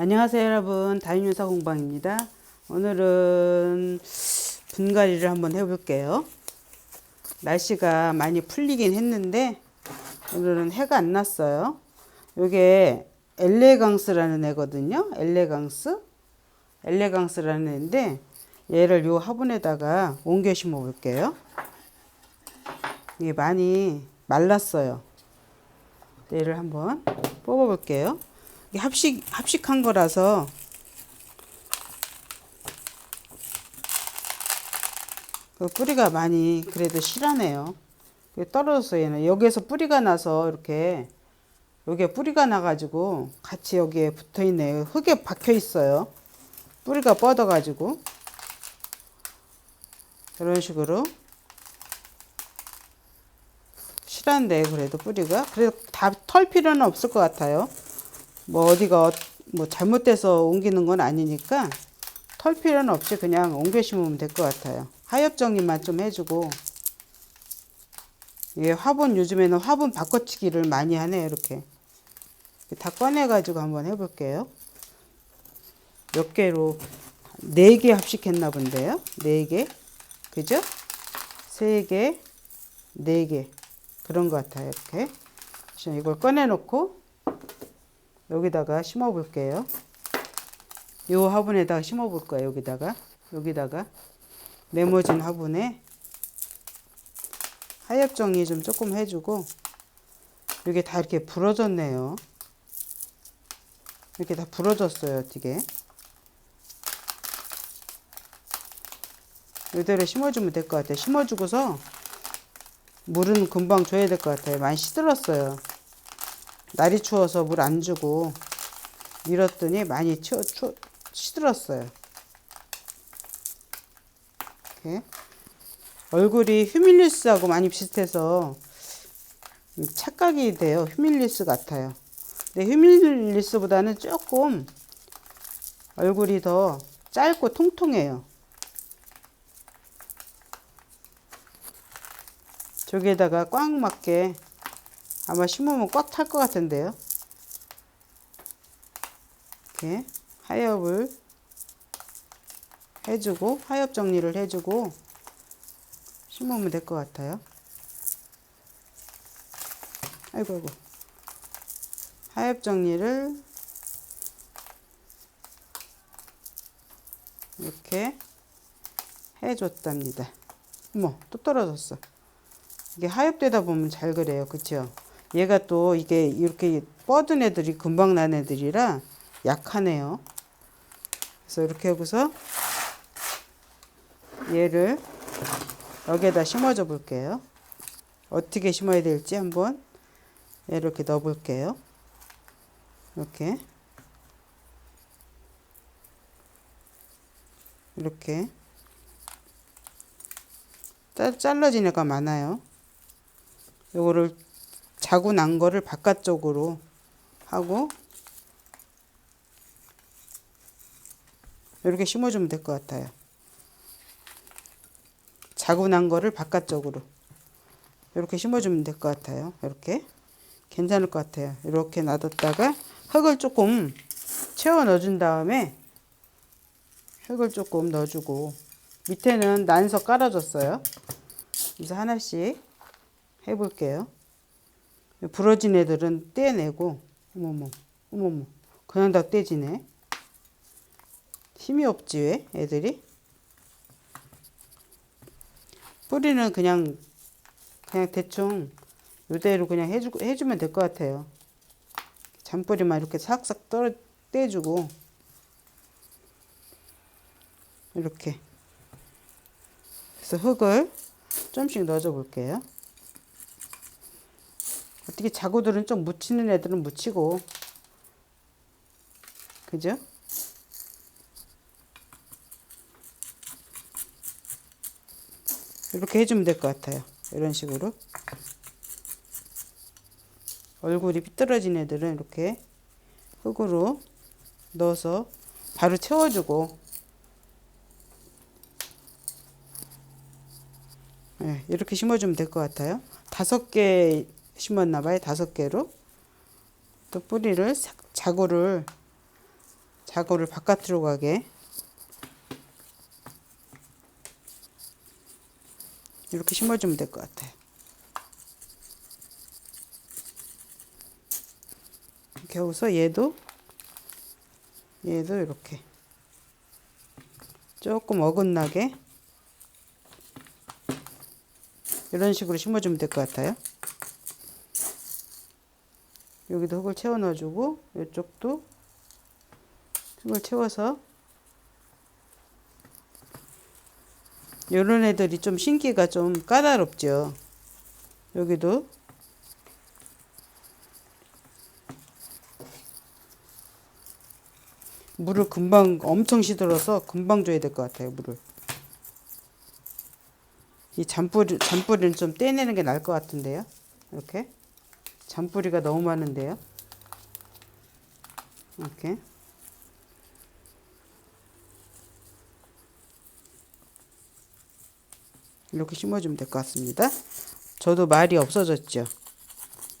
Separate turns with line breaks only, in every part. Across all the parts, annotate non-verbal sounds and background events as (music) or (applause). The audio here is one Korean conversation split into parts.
안녕하세요 여러분. 다인유사 공방입니다. 오늘은 분갈이를 한번 해볼게요. 날씨가 많이 풀리긴 했는데 오늘은 해가 안 났어요. 요게 엘레강스라는 애거든요. 엘레강스? 엘레강스라는 애인데 얘를 요 화분에다가 옮겨 심어 볼게요. 이게 많이 말랐어요. 얘를 한번 뽑아 볼게요 합식 합식한 거라서 그 뿌리가 많이 그래도 실하네요. 떨어졌어 얘는 여기에서 뿌리가 나서 이렇게 여기에 뿌리가 나가지고 같이 여기에 붙어 있네요. 흙에 박혀 있어요. 뿌리가 뻗어가지고 이런 식으로 실한데 그래도 뿌리가 그래도 다 털 필요는 없을 것 같아요. 뭐 어디가 어- 뭐 잘못돼서 옮기는 건 아니니까 털 필요는 없이 그냥 옮겨 심으면 될 것 같아요. 하엽 정리만 좀 해주고 예, 화분 요즘에는 화분 바꿔치기를 많이 하네요. 이렇게 다 꺼내가지고 한번 해볼게요. 몇 개로 네 개 합식했나 본데요. 네 개, 그죠? 세 개, 네 개 그런 것 같아요. 이렇게 자, 이걸 꺼내놓고 여기다가 심어 볼게요. 요 화분에다가 심어 볼 거예요. 여기다가 여기다가 네모진 화분에 하엽 정리 좀 조금 해주고 이게 다 이렇게 부러졌네요. 이렇게 다 부러졌어요. 어떻게 이대로 심어주면 될 것 같아요. 심어주고서 물은 금방 줘야 될 것 같아요. 많이 시들었어요. 날이 추워서 물 안 주고 밀었더니 많이 추, 추, 시들었어요. 이렇게. 얼굴이 휴밀리스하고 많이 비슷해서 착각이 돼요. 휴밀리스 같아요. 근데 휴밀리스보다는 조금 얼굴이 더 짧고 통통해요. 저기에다가 꽉 맞게 아마 심으면 꽉 탈 것 같은데요. 이렇게 하엽을 해주고 하엽 정리를 해주고 심으면 될 것 같아요. 아이고 아이고 하엽 정리를 이렇게 해줬답니다. 어머 또 떨어졌어. 이게 하엽되다 보면 잘 그래요. 그쵸? 얘가 또 이게 이렇게 뻗은 애들이 금방 난 애들이라 약하네요. 그래서 이렇게 하고서 얘를 여기에다 심어줘 볼게요. 어떻게 심어야 될지 한번 이렇게 넣어 볼게요. 이렇게 이렇게 짜- 잘라진 애가 많아요. 요거를 자고 난 거를 바깥쪽으로 하고 이렇게 심어주면 될 것 같아요. 자고 난 거를 바깥쪽으로 이렇게 심어주면 될 것 같아요. 이렇게 괜찮을 것 같아요. 이렇게 놔뒀다가 흙을 조금 채워 넣어준 다음에 흙을 조금 넣어주고 밑에는 난석 깔아줬어요. 그래서 하나씩 해볼게요. 부러진 애들은 떼내고 어머머 어머머 그냥 다 떼지네. 힘이 없지 왜 애들이? 뿌리는 그냥 그냥 대충 요대로 그냥 해주 해주면 될 것 같아요. 잔뿌리만 이렇게 싹싹 떨어 떼주고 이렇게 그래서 흙을 좀씩 넣어줘 볼게요. 어떻게 자구들은 좀 묻히는 애들은 묻히고 그죠? 이렇게 해주면 될 것 같아요. 이런 식으로 얼굴이 삐뚤어진 애들은 이렇게 흙으로 넣어서 바로 채워주고 네, 이렇게 심어주면 될 것 같아요. 다섯 개 심었나 봐요. 다섯 개로 또 뿌리를 싹 자구를 자구를 바깥으로 가게 이렇게 심어주면 될 것 같아요. 하고서 얘도 얘도 이렇게 조금 어긋나게 이런 식으로 심어주면 될 것 같아요. 여기도 흙을 채워 넣어주고 이쪽도 흙을 채워서 이런 애들이 좀 신기가 좀 까다롭죠. 여기도 물을 금방 엄청 시들어서 금방 줘야 될 것 같아요. 물을. 이 잔뿌리 잔뿌리는 좀 떼내는 게 나을 것 같은데요. 이렇게 잔뿌리가 너무 많은데요. 이렇게 이렇게 심어주면 될 것 같습니다. 저도 말이 없어졌죠.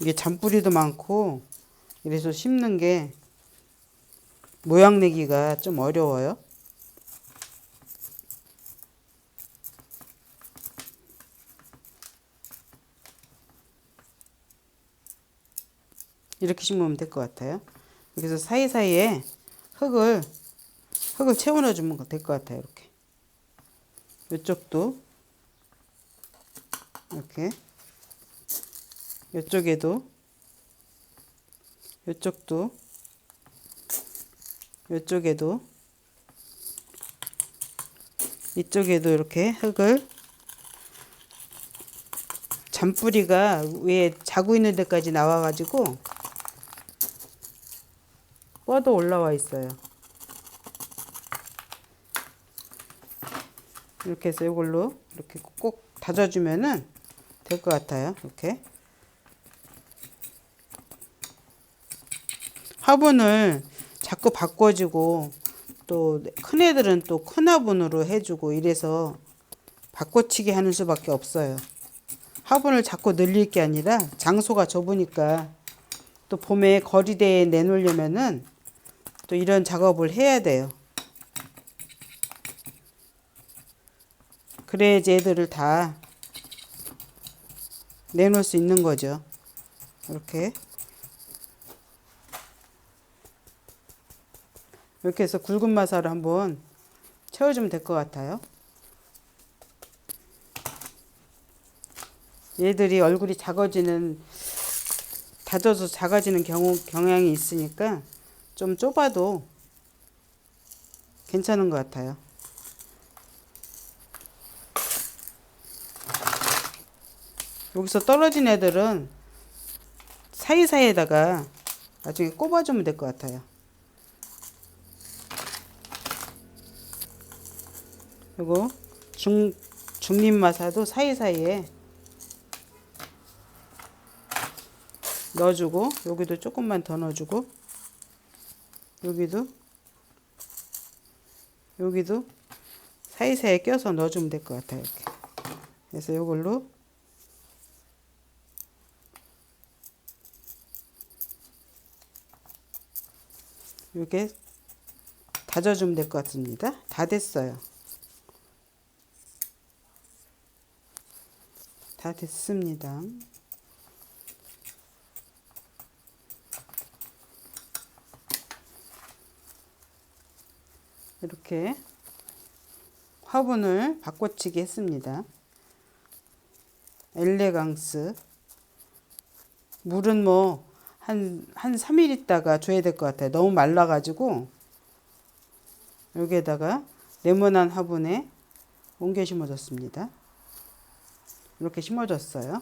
이게 잔뿌리도 많고 이래서 심는 게 모양 내기가 좀 어려워요. 이렇게 심으면 될 것 같아요. 그래서 사이사이에 흙을 흙을 채워 넣어주면 될 것 같아요. 이렇게 이쪽도 이렇게 이쪽에도 이쪽도 이쪽에도 이쪽에도 이렇게 흙을 잔뿌리가 위에 자고 있는 데까지 나와 가지고 뻗어 올라와 있어요. 이렇게 해서 이걸로 이렇게 꼭 다져주면은 될 것 같아요. 이렇게 화분을 자꾸 바꿔주고 또 큰 애들은 또 큰 화분으로 해주고 이래서 바꿔치기 하는 수밖에 없어요. 화분을 자꾸 늘릴 게 아니라 장소가 좁으니까 또 봄에 거리대에 내놓으려면은 또 이런 작업을 해야 돼요. 그래야지 애들을 다 내놓을 수 있는 거죠. 이렇게. 이렇게 해서 굵은 마사를 한번 채워주면 될 것 같아요. 얘들이 얼굴이 작아지는 다져서 작아지는 경우 경향이 있으니까 좀 좁아도 괜찮은 것 같아요. 여기서 떨어진 애들은 사이사이에다가 나중에 꼽아주면 될 것 같아요. 그리고 중, 중립마사도 사이사이에 넣어주고 여기도 조금만 더 넣어주고 여기도 여기도 사이사이에 껴서 넣어주면 될 것 같아요. 이렇게. 그래서 이걸로 이렇게 다져주면 될 것 같습니다. 다 됐어요. 다 됐습니다. 이렇게 화분을 바꿔치기 했습니다. 엘레강스 물은 뭐 한, 한 3일 있다가 줘야 될 것 같아요. 너무 말라가지고 여기에다가 네모난 화분에 옮겨 심어줬습니다. 이렇게 심어줬어요.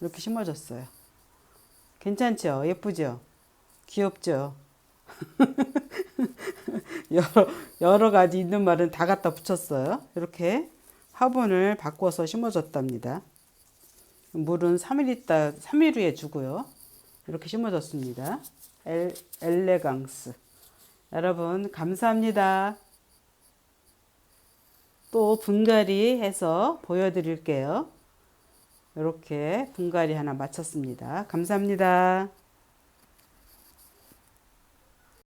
이렇게 심어줬어요. 괜찮죠? 예쁘죠? 귀엽죠? (laughs) 여러, 여러 가지 있는 말은 다 갖다 붙였어요. 이렇게 화분을 바꿔서 심어줬답니다. 물은 3일 있다, 3일 후에 주고요. 이렇게 심어줬습니다. 엘, 엘레강스. 여러분, 감사합니다. 또 분갈이 해서 보여드릴게요. 이렇게 분갈이 하나 마쳤습니다. 감사합니다.